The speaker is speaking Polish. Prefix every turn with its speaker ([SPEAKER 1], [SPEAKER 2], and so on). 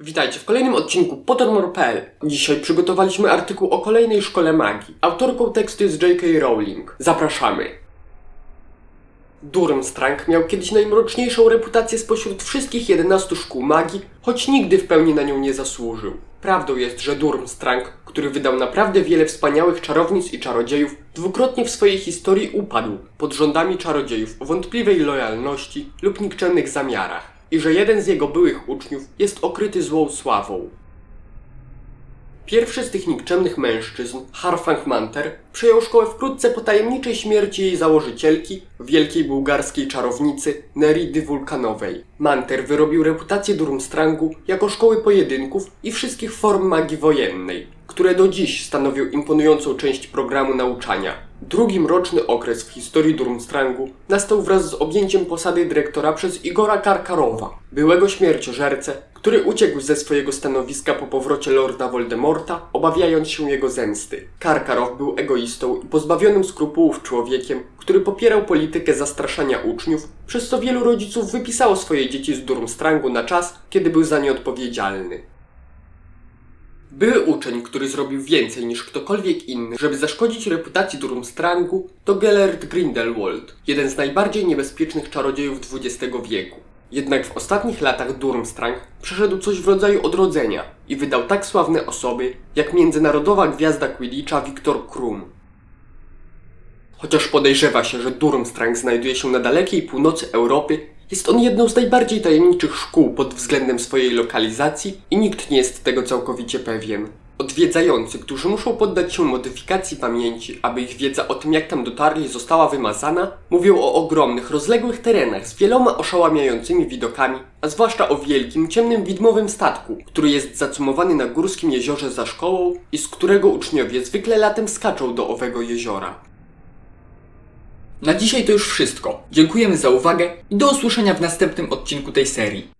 [SPEAKER 1] Witajcie w kolejnym odcinku Pottermore.pl. Dzisiaj przygotowaliśmy artykuł o kolejnej szkole magii. Autorką tekstu jest J.K. Rowling. Zapraszamy. Durmstrang miał kiedyś najmroczniejszą reputację spośród wszystkich 11 szkół magii, choć nigdy w pełni na nią nie zasłużył. Prawdą jest, że Durmstrang, który wydał naprawdę wiele wspaniałych czarownic i czarodziejów, dwukrotnie w swojej historii upadł pod rządami czarodziejów o wątpliwej lojalności lub nikczemnych zamiarach i że jeden z jego byłych uczniów jest okryty złą sławą. Pierwszy z tych nikczemnych mężczyzn, Harfang Manter, przejął szkołę wkrótce po tajemniczej śmierci jej założycielki, wielkiej bułgarskiej czarownicy Neridy Wulkanowej. Manter wyrobił reputację Durmstrangu jako szkoły pojedynków i wszystkich form magii wojennej, które do dziś stanowią imponującą część programu nauczania. Drugi mroczny okres w historii Durmstrangu nastał wraz z objęciem posady dyrektora przez Igora Karkarowa, byłego śmierciożercę, który uciekł ze swojego stanowiska po powrocie Lorda Voldemorta, obawiając się jego zemsty. Karkarow był egoistą i pozbawionym skrupułów człowiekiem, który popierał politykę zastraszania uczniów, przez co wielu rodziców wypisało swoje dzieci z Durmstrangu na czas, kiedy był za nie odpowiedzialny. Były uczeń, który zrobił więcej niż ktokolwiek inny, żeby zaszkodzić reputacji Durmstrangu, to Gellert Grindelwald, jeden z najbardziej niebezpiecznych czarodziejów XX wieku. Jednak w ostatnich latach Durmstrang przeszedł coś w rodzaju odrodzenia i wydał tak sławne osoby, jak międzynarodowa gwiazda Quidditcha Viktor Krum. Chociaż podejrzewa się, że Durmstrang znajduje się na dalekiej północy Europy, jest on jedną z najbardziej tajemniczych szkół pod względem swojej lokalizacji i nikt nie jest tego całkowicie pewien. Odwiedzający, którzy muszą poddać się modyfikacji pamięci, aby ich wiedza o tym jak tam dotarli została wymazana, mówią o ogromnych, rozległych terenach z wieloma oszałamiającymi widokami, a zwłaszcza o wielkim, ciemnym widmowym statku, który jest zacumowany na górskim jeziorze za szkołą i z którego uczniowie zwykle latem skaczą do owego jeziora.
[SPEAKER 2] Na dzisiaj to już wszystko. Dziękujemy za uwagę i do usłyszenia w następnym odcinku tej serii.